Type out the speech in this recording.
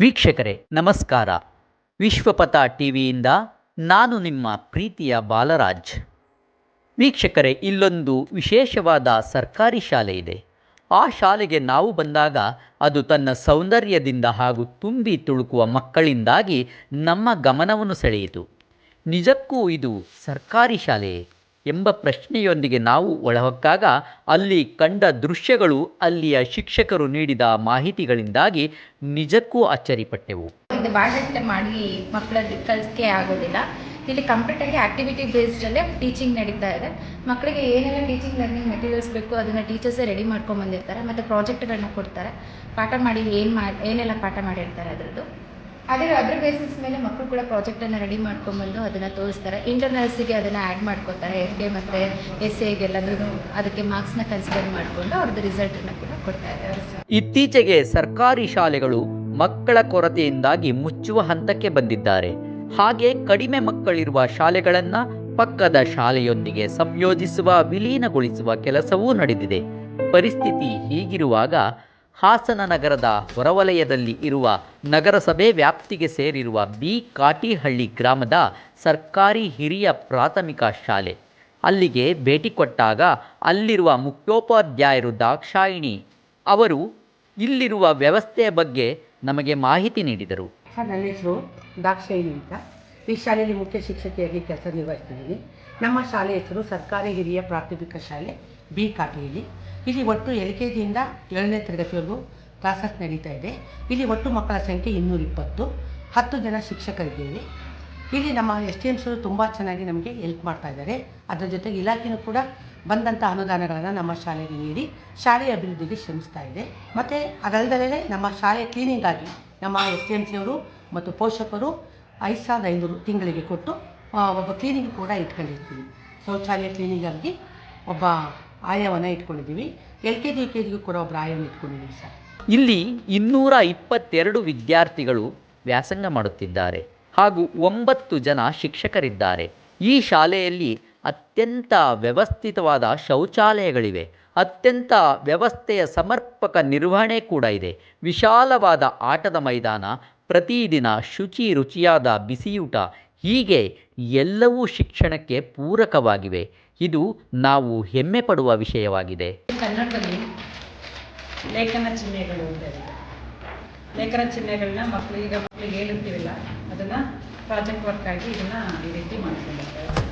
ವೀಕ್ಷಕರೇ, ನಮಸ್ಕಾರ. ವಿಶ್ವಪಥ ಟಿ ವಿಯಿಂದ ನಾನು ನಿಮ್ಮ ಪ್ರೀತಿಯ ಬಾಲರಾಜ್. ವೀಕ್ಷಕರೇ, ಇಲ್ಲೊಂದು ವಿಶೇಷವಾದ ಸರ್ಕಾರಿ ಶಾಲೆ ಇದೆ. ಆ ಶಾಲೆಗೆ ನಾವು ಬಂದಾಗ ಅದು ತನ್ನ ಸೌಂದರ್ಯದಿಂದ ಹಾಗೂ ತುಂಬಿ ತುಳುಕುವ ಮಕ್ಕಳಿಂದಾಗಿ ನಮ್ಮ ಗಮನವನ್ನು ಸೆಳೆಯಿತು. ನಿಜಕ್ಕೂ ಇದು ಸರ್ಕಾರಿ ಶಾಲೆಯೇ? ಎಂಬ ಪ್ರಶ್ನೆಯೊಂದಿಗೆ ನಾವು ಒಳಹೊಕ್ಕಾಗ ಅಲ್ಲಿ ಕಂಡ ದೃಶ್ಯಗಳು ಅಲ್ಲಿಯ ಶಿಕ್ಷಕರು ನೀಡಿದ ಮಾಹಿತಿಗಳಿಂದಾಗಿ ನಿಜಕ್ಕೂ ಅಚ್ಚರಿಪಟ್ಟೆವು. ಇದು ಬಾಡಟ್ಟೆ ಮಾಡಿ ಮಕ್ಕಳಲ್ಲಿ ಕಲಿಕೆ ಆಗೋದಿಲ್ಲ. ಇಲ್ಲಿ ಕಂಪ್ಲೀಟಾಗಿ ಆ್ಯಕ್ಟಿವಿಟಿ ಬೇಸ್ಡಲ್ಲೇ ಟೀಚಿಂಗ್ ನಡೀತಾ ಇದೆ. ಮಕ್ಕಳಿಗೆ ಏನೆಲ್ಲ ಟೀಚಿಂಗ್ ಲರ್ನಿಂಗ್ ಮೆಟೀರಿಯಲ್ಸ್ ಬೇಕು ಅದನ್ನು ಟೀಚರ್ಸೇ ರೆಡಿ ಮಾಡ್ಕೊಂಡು ಬಂದಿರ್ತಾರೆ. ಮತ್ತು ಪ್ರಾಜೆಕ್ಟ್ಗಳನ್ನ ಕೊಡ್ತಾರೆ. ಪಾಠ ಮಾಡಿ ಏನು ಮಾಡಿ ಏನೆಲ್ಲ ಪಾಠ ಮಾಡಿರ್ತಾರೆ ಅದರದ್ದು. ಅದೇ ಅದ್ರ ಬೇಸಿಸ್ ಮೇಲೆ ಮಕ್ಕಳು ಕೂಡ ಪ್ರಾಜೆಕ್ಟನ್ನು ರೆಡಿ ಮಾಡ್ಕೊಂಬಂದು ಅದನ್ನು ತೋರಿಸ್ತಾರೆ. ಇಂಟರ್ನಲ್ಸಿಗೆ ಅದನ್ನು ಆ್ಯಡ್ ಮಾಡ್ಕೋತಾರೆ ಎಫ್ಗೆ ಮತ್ತು ಎಸ್ ಎಗೆಲ್ಲದೂ ಅದಕ್ಕೆ ಮಾರ್ಕ್ಸ್ನ ಕನ್ಸಿಡರ್ ಮಾಡಿಕೊಂಡು ಅವ್ರದ್ದು ರಿಸಲ್ಟನ್ನು ಕೂಡ ಕೊಡ್ತಾ ಇದ್ದಾರೆ. ಇತ್ತೀಚೆಗೆ ಸರ್ಕಾರಿ ಶಾಲೆಗಳು ಮಕ್ಕಳ ಕೊರತೆಯಿಂದಾಗಿ ಮುಚ್ಚುವ ಹಂತಕ್ಕೆ ಬಂದಿದ್ದಾರೆ. ಹಾಗೆ ಕಡಿಮೆ ಮಕ್ಕಳಿರುವ ಶಾಲೆಗಳನ್ನು ಪಕ್ಕದ ಶಾಲೆಯೊಂದಿಗೆ ಸಂಯೋಜಿಸುವ, ವಿಲೀನಗೊಳಿಸುವ ಕೆಲಸವೂ ನಡೆದಿದೆ. ಪರಿಸ್ಥಿತಿ ಹೀಗಿರುವಾಗ ಹಾಸನ ನಗರದ ಹೊರವಲಯದಲ್ಲಿ ಇರುವ ನಗರಸಭೆ ವ್ಯಾಪ್ತಿಗೆ ಸೇರಿರುವ ಬಿ ಕಾಟಿಹಳ್ಳಿ ಗ್ರಾಮದ ಸರ್ಕಾರಿ ಹಿರಿಯ ಪ್ರಾಥಮಿಕ ಶಾಲೆ. ಅಲ್ಲಿಗೆ ಭೇಟಿ ಕೊಟ್ಟಾಗ ಅಲ್ಲಿರುವ ಮುಖ್ಯೋಪಾಧ್ಯಾಯರು ದಾಕ್ಷಾಯಿಣಿ ಅವರು ಇಲ್ಲಿರುವ ವ್ಯವಸ್ಥೆಯ ಬಗ್ಗೆ ನಮಗೆ ಮಾಹಿತಿ ನೀಡಿದರು. ನನ್ನ ಹೆಸರು ದಾಕ್ಷಾಯಿಣಿ ಅಂತ. ಈ ಶಾಲೆಯಲ್ಲಿ ಮುಖ್ಯ ಶಿಕ್ಷಕಿಯಾಗಿ ಕೆಲಸ ನಿರ್ವಹಿಸ್ತಿದ್ದೀನಿ. ನಮ್ಮ ಶಾಲೆ ಹೆಸರು ಸರ್ಕಾರಿ ಹಿರಿಯ ಪ್ರಾಥಮಿಕ ಶಾಲೆ ಬಿ ಕಾಟಿಯಲ್ಲಿ. ಇಲ್ಲಿ ಒಟ್ಟು ಎಲ್ ಕೆ ಜಿಯಿಂದ ಏಳನೇ ತರಗತಿವರೆಗೂ ಕ್ಲಾಸಸ್ ನಡೀತಾ ಇದೆ. ಇಲ್ಲಿ ಒಟ್ಟು ಮಕ್ಕಳ ಸಂಖ್ಯೆ ಇನ್ನೂರ ಇಪ್ಪತ್ತು ಹತ್ತು ಜನ ಶಿಕ್ಷಕರಿದ್ದೇವೆ. ಇಲ್ಲಿ ನಮ್ಮ ಎಸ್ ಟಿ ಎಮ್ಸರು ತುಂಬ ಚೆನ್ನಾಗಿ ನಮಗೆ ಹೆಲ್ಪ್ ಮಾಡ್ತಾ ಇದ್ದಾರೆ. ಅದರ ಜೊತೆಗೆ ಇಲಾಖೆಯೂ ಕೂಡ ಬಂದಂಥ ಅನುದಾನಗಳನ್ನು ನಮ್ಮ ಶಾಲೆಗೆ ನೀಡಿ ಶಾಲೆಯ ಅಭಿವೃದ್ಧಿಗೆ ಶ್ರಮಿಸ್ತಾ ಇದೆ. ಮತ್ತು ಅದಲ್ಲದೆ ನಮ್ಮ ಶಾಲೆ ಕ್ಲೀನಿಂಗಾಗಿ ನಮ್ಮ ಎಸ್ ಟಿ ಎಂ ಸಿಯವರು ಮತ್ತು ಪೋಷಕರು ಐದು ಸಾವಿರದ ಐನೂರು ತಿಂಗಳಿಗೆ ಕೊಟ್ಟು ಒಬ್ಬ ಕ್ಲೀನಿಂಗ್ ಕೂಡ ಇಟ್ಕೊಂಡಿರ್ತೀವಿ. ಶೌಚಾಲಯ ಕ್ಲೀನಿಂಗಾಗಿ ಒಬ್ಬ ಆಯಾವನ್ನು ಇಟ್ಕೊಂಡಿದ್ದೀವಿ. L K G, U K ಜಿಗೂ ಕೂಡ ಒಬ್ಬ ಆಯವನ್ನು ಇಟ್ಕೊಂಡಿದ್ದೀವಿ ಸರ್. ಇಲ್ಲಿ ಇನ್ನೂರ ಇಪ್ಪತ್ತೆರಡು ವಿದ್ಯಾರ್ಥಿಗಳು ವ್ಯಾಸಂಗ ಮಾಡುತ್ತಿದ್ದಾರೆ. ಹಾಗೂ ಒಂಬತ್ತು ಜನ ಶಿಕ್ಷಕರಿದ್ದಾರೆ. ಈ ಶಾಲೆಯಲ್ಲಿ ಅತ್ಯಂತ ವ್ಯವಸ್ಥಿತವಾದ ಶೌಚಾಲಯಗಳಿವೆ. ಅತ್ಯಂತ ವ್ಯವಸ್ಥೆಯ ಸಮರ್ಪಕ ನಿರ್ವಹಣೆ ಕೂಡ ಇದೆ. ವಿಶಾಲವಾದ ಆಟದ ಮೈದಾನ, ಪ್ರತಿದಿನ ಶುಚಿ ರುಚಿಯಾದ ಬಿಸಿಯೂಟ, ಹೀಗೆ ಎಲ್ಲವೂ ಶಿಕ್ಷಣಕ್ಕೆ ಪೂರಕವಾಗಿವೆ. ಇದು ನಾವು ಹೆಮ್ಮೆ ಪಡುವ ವಿಷಯವಾಗಿದೆ. ಕನ್ನಡದಲ್ಲಿ ಲೇಖನ ಚಿಹ್ನೆಗಳು ಅಂತ ಇದೆ. ಲೇಖನ ಚಿಹ್ನೆಗಳನ್ನ ಮಕ್ಕಳು ಈಗ ಮಕ್ಕಳಿಗೆ ಹೇಳಿರ್ತೀವಿಲ್ಲ ಅದನ್ನ ಪ್ರಾಜೆಕ್ಟ್ ವರ್ಕ್ ಆಗಿ ಇದನ್ನು ಈ ರೀತಿ ಮಾಡ್ಕೊಂಡಿರ್ತಾರೆ.